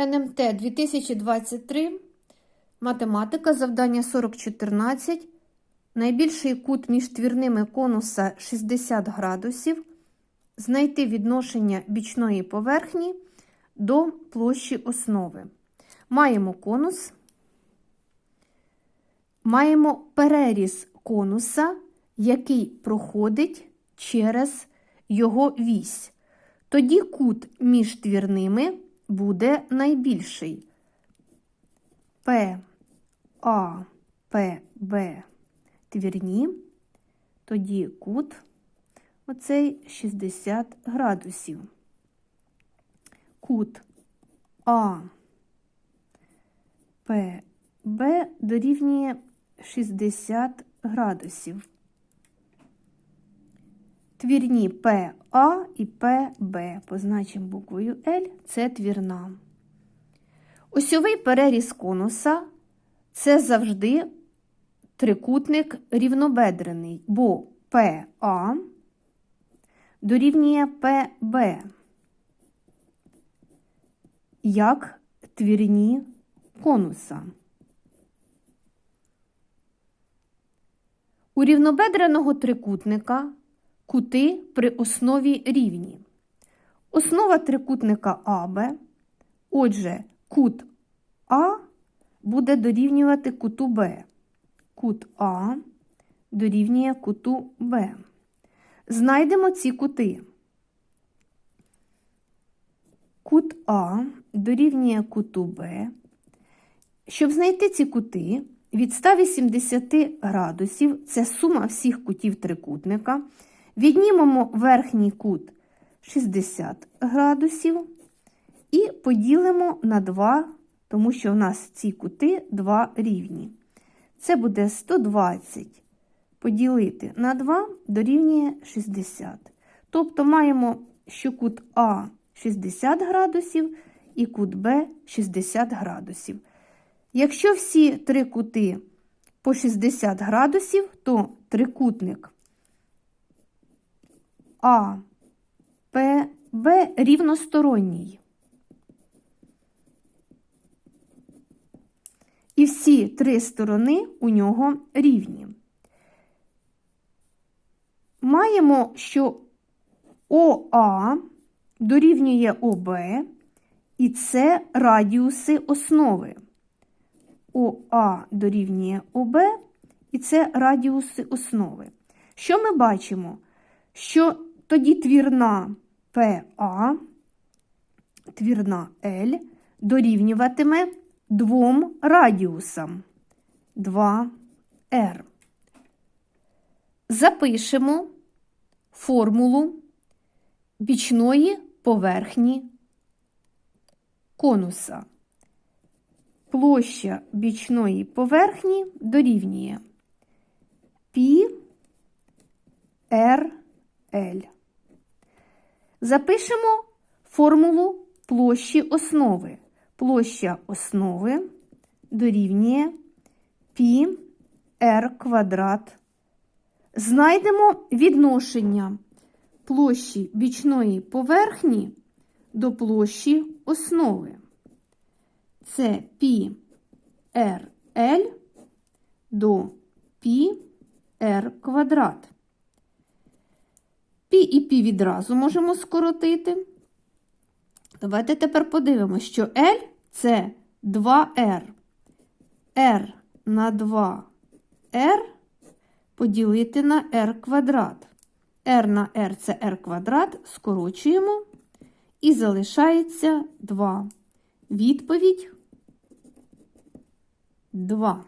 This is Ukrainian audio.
НМТ 2023, математика, завдання 4014. Найбільший кут між твірними конуса 60 градусів. Знайти відношення бічної поверхні до площі основи. Маємо конус, маємо переріз конуса, який проходить через його вісь. Тоді кут між твірними буде найбільший. П, А, П, Б твірні, тоді кут оцей 60 градусів. Кут А, П, Б дорівнює 60 градусів. Твірні ПА і ПБ, позначимо буквою L, це твірна. Осьовий переріз конуса це завжди трикутник рівнобедрений, бо ПА дорівнює ПБ, як твірні конуса. У рівнобедреного трикутника кути при основі рівні. Основа трикутника АБ, отже, кут А буде дорівнювати куту Б. Кут А дорівнює куту Б. Знайдемо ці кути. Кут А дорівнює куту Б. Щоб знайти ці кути, від 180 градусів це сума всіх кутів трикутника. Віднімемо верхній кут 60 градусів і поділимо на 2, тому що в нас ці кути 2 рівні. Це буде 120 поділити на 2 дорівнює 60. Тобто маємо, що кут А 60 градусів і кут Б 60 градусів. Якщо всі три кути по 60 градусів, то трикутник А, П, Б рівносторонній. І всі три сторони у нього рівні. Маємо, що ОА дорівнює ОБ, і це радіуси основи. ОА дорівнює ОБ, і це радіуси основи. Що ми бачимо? Що тоді твірна ПА, твірна L дорівнюватиме двом радіусам 2R. Запишемо формулу бічної поверхні конуса. Площа бічної поверхні дорівнює π. Запишемо формулу площі основи. Площа основи дорівнює π r квадрат. Знайдемо відношення площі бічної поверхні до площі основи. Це π RL до π r квадрат. Пі і пі відразу можемо скоротити. Давайте тепер подивимося, що L це 2R. R на 2R поділити на R квадрат. R на R це R квадрат, скорочуємо і залишається 2. Відповідь 2.